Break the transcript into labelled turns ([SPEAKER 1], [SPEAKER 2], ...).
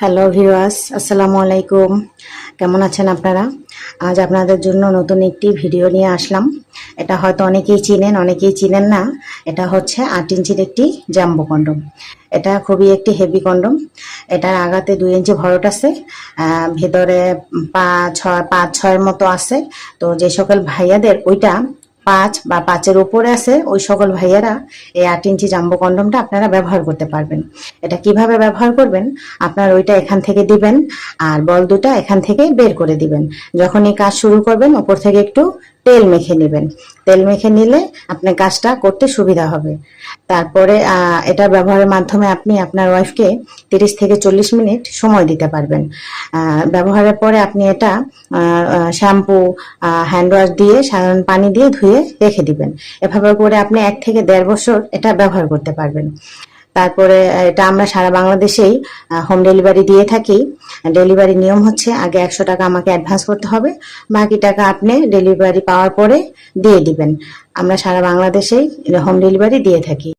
[SPEAKER 1] Hello viewers আসসালামু আলাইকুম কেমন আছেন আপনারা? আজ আপনাদের জন্য নতুন একটি ভিডিও নিয়ে আসলাম। এটা হয়তো অনেকেই চিনেন অনেকেই চিনেন না। এটা হচ্ছে আট ইঞ্চির একটি জাম্বো কন্ডম। এটা খুবই একটি হেভি কন্ডম। এটার আগাতে দুই ইঞ্চি ভরট আছে। ভেতরে পাঁচ ছয় পাঁচ ছয়ের মতো আছে। তো যে সকল ভাইয়াদের ওইটা পাঁচ বা পাঁচের উপরে আছে, ওই সকল ভাইয়ারা এই আট ইঞ্চি জাম্বো কন্ডমটা আপনারা ব্যবহার করতে পারবেন। এটা কীভাবে ব্যবহার করবেন? আপনার ওইটা এখান থেকে দিবেন আর বল দুটা এখান থেকে বের করে দিবেন। যখন এই কাজ শুরু করবেন, ওপর থেকে একটু তেল মেখে নেবেন। তেল মেখে নিলে আপনার কাজটা করতে সুবিধা হবে। তারপরে এটা ব্যবহারের মাধ্যমে আপনি আপনার ওয়াইফকে তিরিশ থেকে চল্লিশ মিনিট সময় দিতে পারবেন। ব্যবহারের পরে আপনি এটা শ্যাম্পু হ্যান্ড ওয়াশ দিয়ে, সাধারণ পানি দিয়ে ধুয়ে রেখে দিবেন। এভাবে করে আপনি এক থেকে দেড় বছর এটা ব্যবহার করতে পারবেন। তারপরে এটা আমরা সারা বাংলাদেশেই হোম ডেলিভারি দিয়ে থাকি। ডেলিভারি নিয়ম হচ্ছে আগে একশো টাকা আমাকে অ্যাডভান্স করতে হবে, বাকি টাকা আপনি ডেলিভারি পাওয়ার পরে দিয়ে দিবেন। আমরা সারা বাংলাদেশেই হোম ডেলিভারি দিয়ে থাকি।